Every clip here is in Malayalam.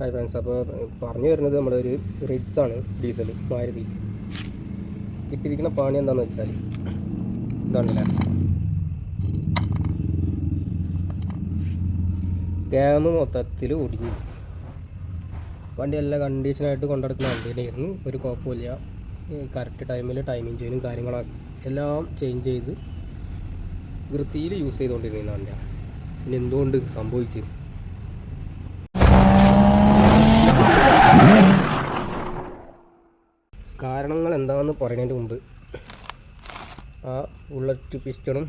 ഹായ് ഫ്രണ്ട്സ് അപ്പോൾ പറഞ്ഞു വരുന്നത് നമ്മുടെ ഒരു റിഡ്സ് ആണ് ഡീസൽ മാരുതി. കിട്ടിയിരിക്കുന്ന പണി എന്താണെന്ന് വെച്ചാൽ ഇതാണല്ലേ? ക്യാമ് മൊത്തത്തിൽ ഒടിഞ്ഞു. വണ്ടി എല്ലാ കണ്ടീഷനായിട്ട് കൊണ്ടെടുക്കുന്ന വണ്ടിയിലായിരുന്നു. ഒരു കുഴപ്പമില്ല. കറക്റ്റ് ടൈമിൽ ടൈമിങ് ചെയ്യലും കാര്യങ്ങളൊക്കെ എല്ലാം ചേഞ്ച് ചെയ്ത് വൃത്തിയിൽ യൂസ് ചെയ്തുകൊണ്ടിരുന്ന വണ്ടിയാണ്. പിന്നെ എന്തുകൊണ്ട് സംഭവിച്ചു? കാരണങ്ങൾ പറയുന്നതിന്റെ മുമ്പ് ആ ബുള്ളറ്റ് പിസ്റ്റണും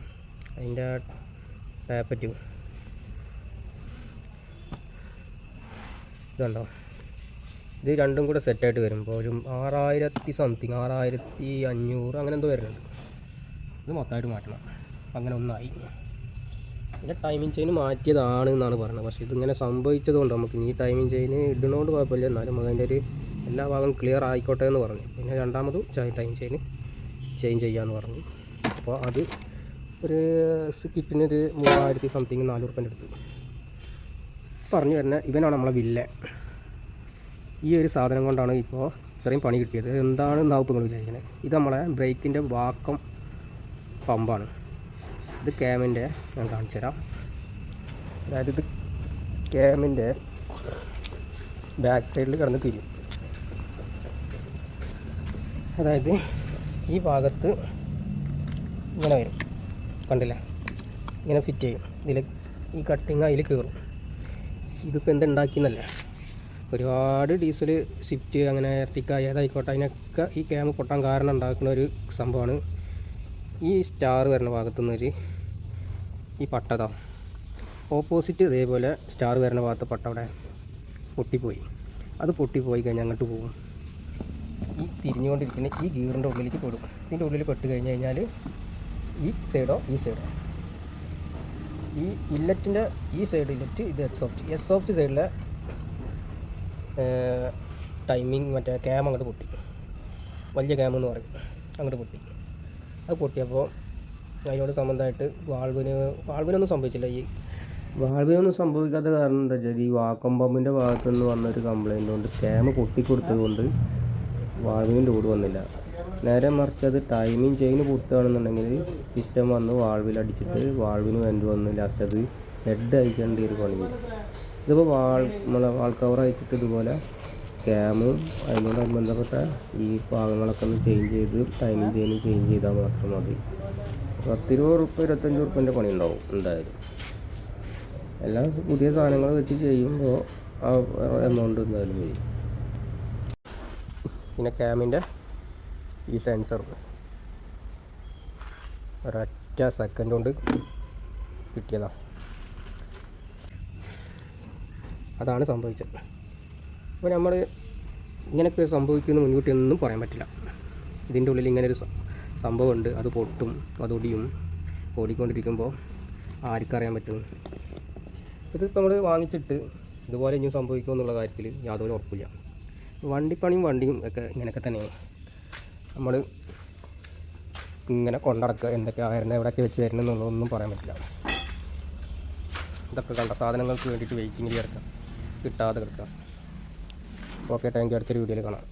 അതിന്റെ ആ പാപ്പറ്റും ഇതുണ്ടോ? ഇത് രണ്ടും കൂടെ സെറ്റായിട്ട് വരുമ്പോൾ ഒരു ആറായിരത്തി സംതിങ് ആറായിരത്തി അഞ്ഞൂറ് അങ്ങനെ എന്തോ വരുന്നുണ്ട്. ഇത് മൊത്തമായിട്ട് മാറ്റണം. അങ്ങനെ ഒന്നായി. പിന്നെ ടൈമിംഗ് ചെയിൻ മാറ്റിയതാണ് എന്നാണ് പറയുന്നത്. പക്ഷേ ഇതിങ്ങനെ സംഭവിച്ചതുകൊണ്ട് നമുക്ക് ഈ ടൈമിങ് ചെയിൻ ഇടുന്നതുകൊണ്ട് കുഴപ്പമില്ല. എന്നാലും അതിന്റെ ഒരു എല്ലാ ഭാഗവും ക്ലിയർ ആയിക്കോട്ടെ എന്ന് പറഞ്ഞു. പിന്നെ രണ്ടാമത് ടൈം ചെയിൻ ചേഞ്ച് ചെയ്യാമെന്ന് പറഞ്ഞു. അപ്പോൾ അത് ഒരു കിറ്റിന് ഒരു മൂവായിരത്തി സംതിങ് നാല് റുപ്യന്റെ അടുത്ത്. പറഞ്ഞു വരുന്ന ഇവനാണ് നമ്മളെ വില്ല. ഈ ഒരു സാധനം കൊണ്ടാണ് ഇപ്പോൾ ഇത്രയും പണി കിട്ടിയത്. എന്താണ് എന്നാവും നിങ്ങൾ വിചാരിക്കുന്നത് ഇത് നമ്മളെ ബ്രേക്കിന്റെ വാക്കം പമ്പാണ്. ഇത് ക്യാമിന്റെ ഞാൻ കാണിച്ചു തരാം. അതായത് ഇത് ക്യാമിന്റെ ബാക്ക് സൈഡിൽ കിടന്ന് തിരിയും. അതായത് ഈ ഭാഗത്ത് ഇങ്ങനെ വരും. കണ്ടില്ല? ഇങ്ങനെ ഫിറ്റ് ചെയ്യും. ഇതിൽ ഈ കട്ടിങ് അതിൽ കയറും ഇതിപ്പോൾ എന്തുണ്ടാക്കിയെന്നല്ലേ? ഒരുപാട് ഡീസൽ സ്വിഫ്റ്റ് അങ്ങനെ എർട്ടിക്ക ഏതായിക്കോട്ടെ അതിനൊക്കെ ഈ ക്യാമ് പൊട്ടാൻ കാരണം ഉണ്ടാക്കുന്ന ഒരു സംഭവമാണ്. ഈ സ്റ്റാർ വരുന്ന ഭാഗത്തുനിന്ന് ഒരു ഈ പട്ടത ഓപ്പോസിറ്റ് ഇതേപോലെ സ്റ്റാർ വരുന്ന ഭാഗത്ത് പട്ട അവിടെ പൊട്ടിപ്പോയി. അത് പൊട്ടിപ്പോയി കഴിഞ്ഞാൽ അങ്ങോട്ട് പോകും. തിരിഞ്ഞുകൊണ്ടിരിക്കുന്ന ഈ ഗീറിന്റെ ഉള്ളിലേക്ക് പെടും ഇതിന്റെ ഉള്ളിൽ പെട്ട് കഴിഞ്ഞ് കഴിഞ്ഞാൽ ഈ സൈഡോ ഈ സൈഡോ ഈ ഇല്ലറ്റിന്റെ ഈ സൈഡ് ഇല്ലറ്റ് ഇത് എസ് ഓഫ്റ്റ് എസ് സൈഡിലെ ടൈമിങ് മറ്റേ ക്യാം അങ്ങോട്ട് പൊട്ടി. വലിയ ക്യാം എന്ന് പറയും. അങ്ങോട്ട് പൊട്ടി. അത് പൊട്ടിയപ്പോൾ അതിനോട് സംബന്ധമായിട്ട് വാൾവിന് വാൾവിനൊന്നും സംഭവിച്ചില്ല ഈ വാൾവിനൊന്നും സംഭവിക്കാത്ത കാരണം എന്താ വെച്ചാൽ ഈ വാക്കം പമ്പിന്റെ ഭാഗത്തുനിന്ന് വന്നൊരു കംപ്ലയിന്റ് കൊണ്ട് ക്യാം പൊട്ടിക്കൊടുത്തത് കൊണ്ട് വാൾവിന് ലോഡ് വന്നില്ല. നേരെ മറിച്ച് അത് ടൈമിങ് ചെയിൻ പൊട്ടുകയാണെന്നുണ്ടെങ്കിൽ സിസ്റ്റം വന്ന് വാൾവിൽ അടിച്ചിട്ട് വാൾവിന് വേണ്ടി വന്ന് ലാസ്റ്റ് അത് ഹെഡ് അയക്കേണ്ട ഒരു പണി ഇതിപ്പോൾ വാൾ നമ്മളെ വാൾ കവർ അയച്ചിട്ട് ഇതുപോലെ ക്യാമും അതിനോട് ബന്ധപ്പെട്ട ഈ ഭാഗങ്ങളൊക്കെ ഒന്ന് ചേഞ്ച് ചെയ്ത് ടൈമിങ് ചെയിനും ചേഞ്ച് ചെയ്താൽ മാത്രം മതി. പത്തിരുപത് റുപ്യ ഇരുപത്തഞ്ച് റുപ്യന്റെ പണി ഉണ്ടാവും എന്തായാലും. എല്ലാ പുതിയ സാധനങ്ങൾ വെച്ച് ചെയ്യുമ്പോൾ ആ എമൗണ്ട് എന്തായാലും വരും. പിന്നെ ക്യാമിന്റെ ഈ സെൻസർ ഒരൊറ്റ സെക്കൻഡ് കൊണ്ട് കിട്ടിയതാണ് അതാണ് സംഭവിച്ചത്. അപ്പോൾ നമ്മൾ ഇങ്ങനെയൊക്കെ സംഭവിക്കുമെന്ന് മുൻകൂട്ടി ഒന്നും പറയാൻ പറ്റില്ല. ഇതിന്റെ ഉള്ളിൽ ഇങ്ങനെ ഒരു സംഭവമുണ്ട്. അത് പൊട്ടും അതൊടിയും ഓടിക്കൊണ്ടിരിക്കുമ്പോൾ ആർക്കറിയാൻ പറ്റും. ഇതിപ്പോൾ നമ്മൾ വാങ്ങിച്ചിട്ട് ഇതുപോലെ ഇനിയും സംഭവിക്കുമെന്നുള്ള കാര്യത്തിൽ യാതൊരു ഉറപ്പില്ല. വണ്ടിപ്പണിയും വണ്ടിയും ഒക്കെ ഇങ്ങനെയൊക്കെ തന്നെയാണ്. നമ്മൾ ഇങ്ങനെ കൊണ്ടടക്കുക എന്തൊക്കെ ആയിരുന്നു എവിടെയൊക്കെ വെച്ച് തരണം എന്നുള്ളതൊന്നും പറയാൻ പറ്റില്ല. ഇതൊക്കെ കണ്ട സാധനങ്ങൾക്ക് വേണ്ടിയിട്ട് വെയിറ്റിങ്ങിൽ കിടക്കാം കിട്ടാതെ കിടക്കാം ഓക്കെ താങ്ക് യു അടുത്തൊരു വീഡിയോയിൽ കാണാം.